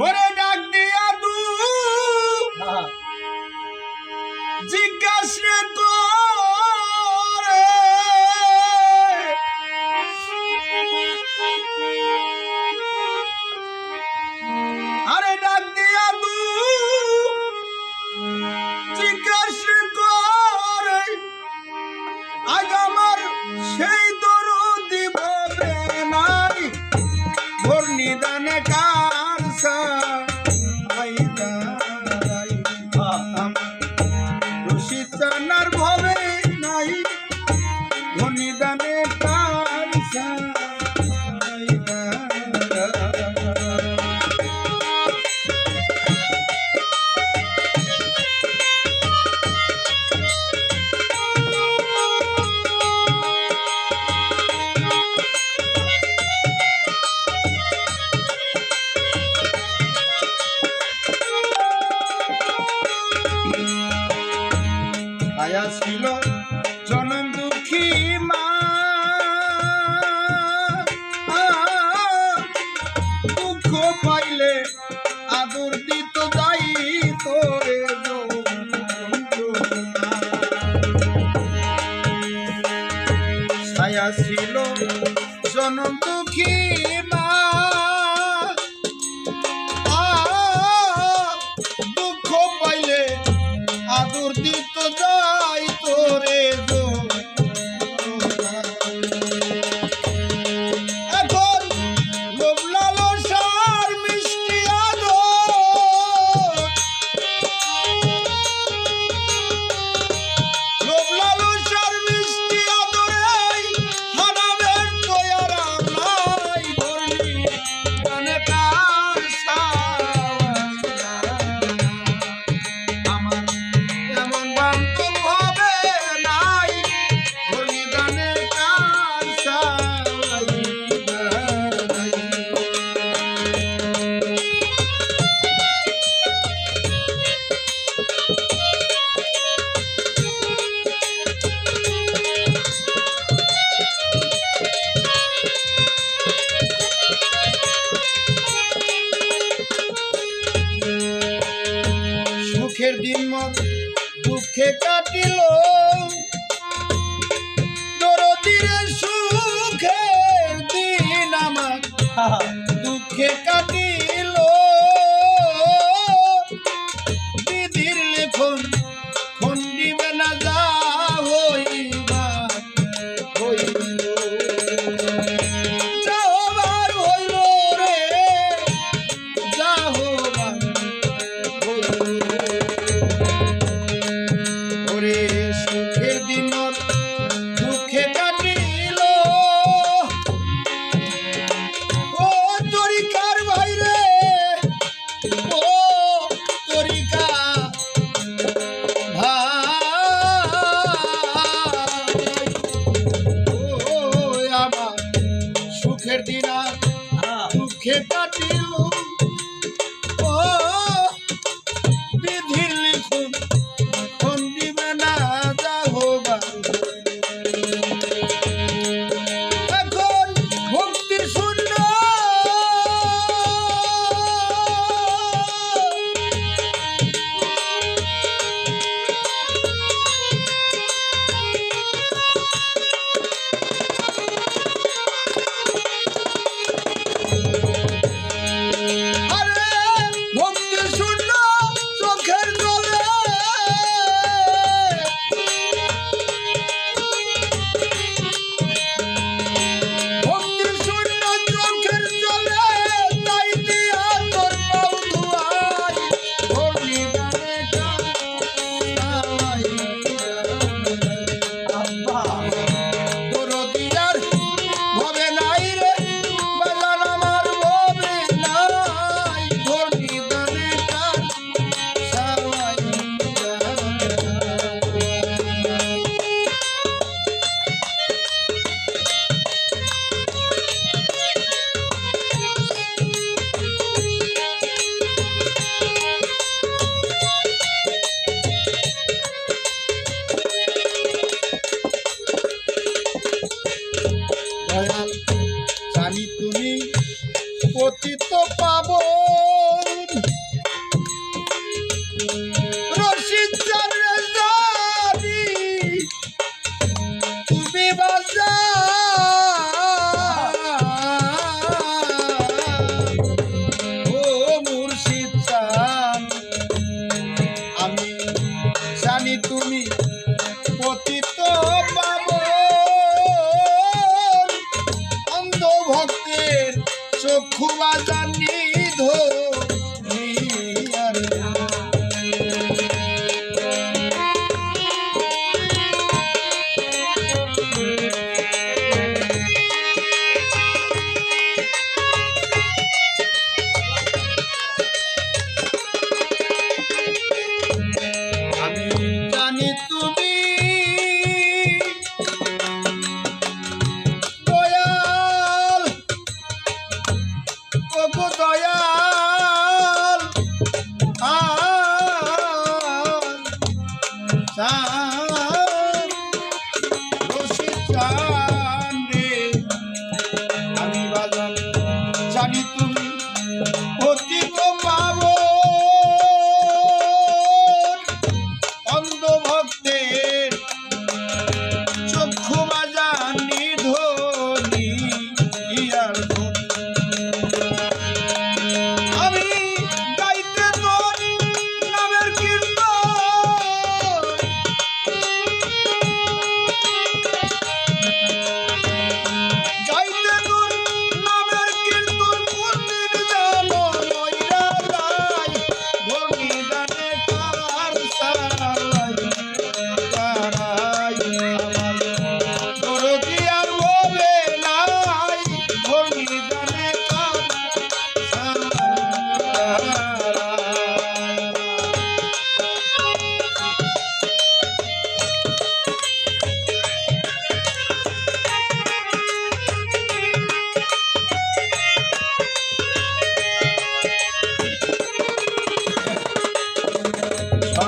Whatever. ভবে পাইলে দুঃখের দিন মত দুঃখে কাটিল। সুখের দিন আমার দুঃখে কাটিল। kick a deal. Sa.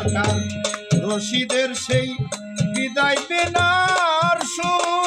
সরকার। রশিদের সেই বিদায় বেনার সুর।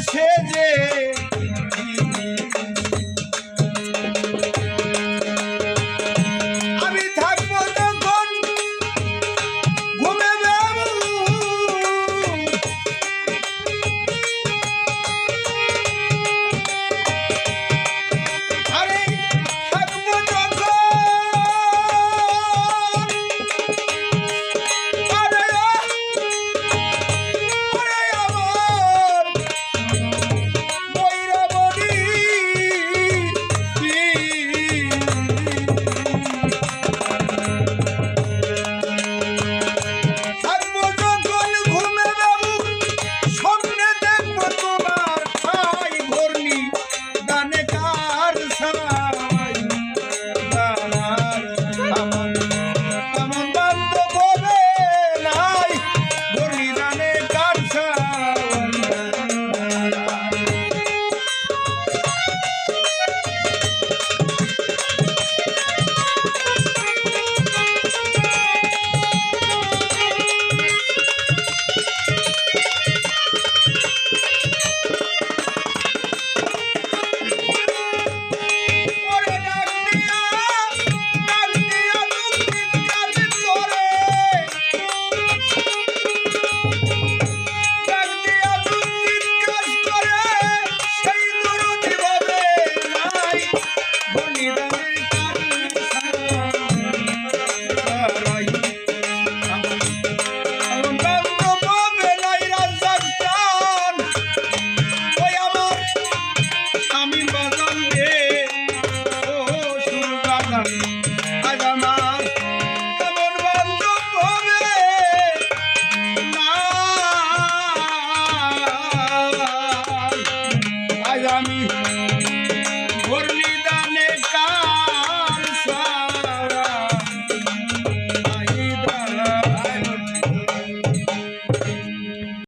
থাকবে